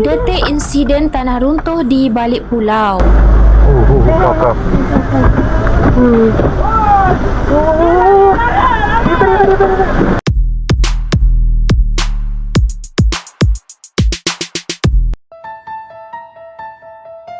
Detik insiden tanah runtuh di balik pulau. Oh, oh, oh.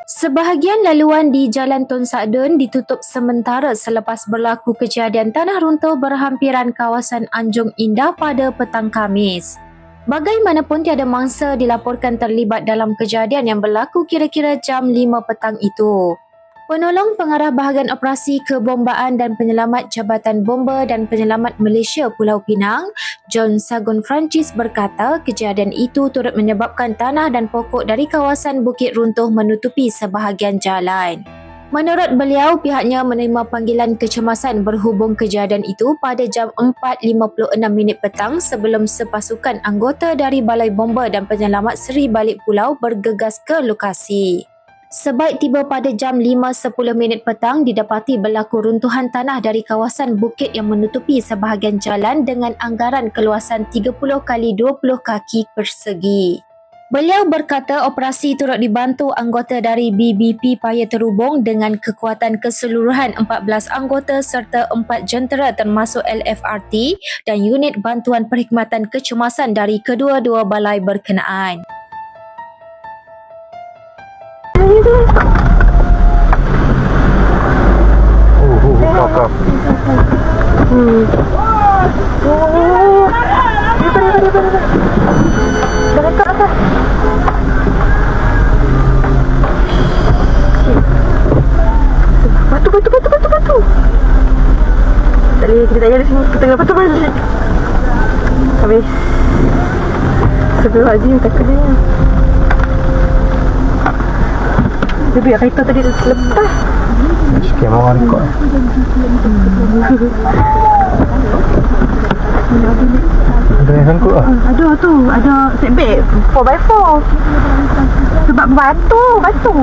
Sebahagian laluan di Jalan Tun Sadun ditutup sementara selepas berlaku kejadian tanah runtuh berhampiran kawasan Anjung Indah pada petang Kamis. Bagaimanapun tiada mangsa dilaporkan terlibat dalam kejadian yang berlaku kira-kira jam 5 petang itu. Penolong pengarah bahagian operasi kebombaan dan penyelamat Jabatan Bomba dan Penyelamat Malaysia Pulau Pinang, John Sagun Francis berkata kejadian itu turut menyebabkan tanah dan pokok dari kawasan Bukit Runtuh menutupi sebahagian jalan. Menurut beliau, pihaknya menerima panggilan kecemasan berhubung kejadian itu pada jam 4.56 minit petang sebelum sepasukan anggota dari Balai Bomba dan Penyelamat Seri Balik Pulau bergegas ke lokasi. Sebaik tiba pada jam 5.10 minit petang, didapati berlaku runtuhan tanah dari kawasan bukit yang menutupi sebahagian jalan dengan anggaran keluasan 30 kali 20 kaki persegi. Beliau berkata operasi turut dibantu anggota dari BBP Paya Terhubung dengan kekuatan keseluruhan 14 anggota serta 4 jentera termasuk LFRT dan unit bantuan perkhidmatan kecemasan dari kedua-dua balai berkenaan. Kita tak sini. Kita tengah batu balik. Habis. Sebelum Haji, takutnya. Dia biar kereta tadi lepas. Sekian orang rekod. Ada yang sangkut lah. Ada tu, ada setback 4x4. Sebab batu, batu.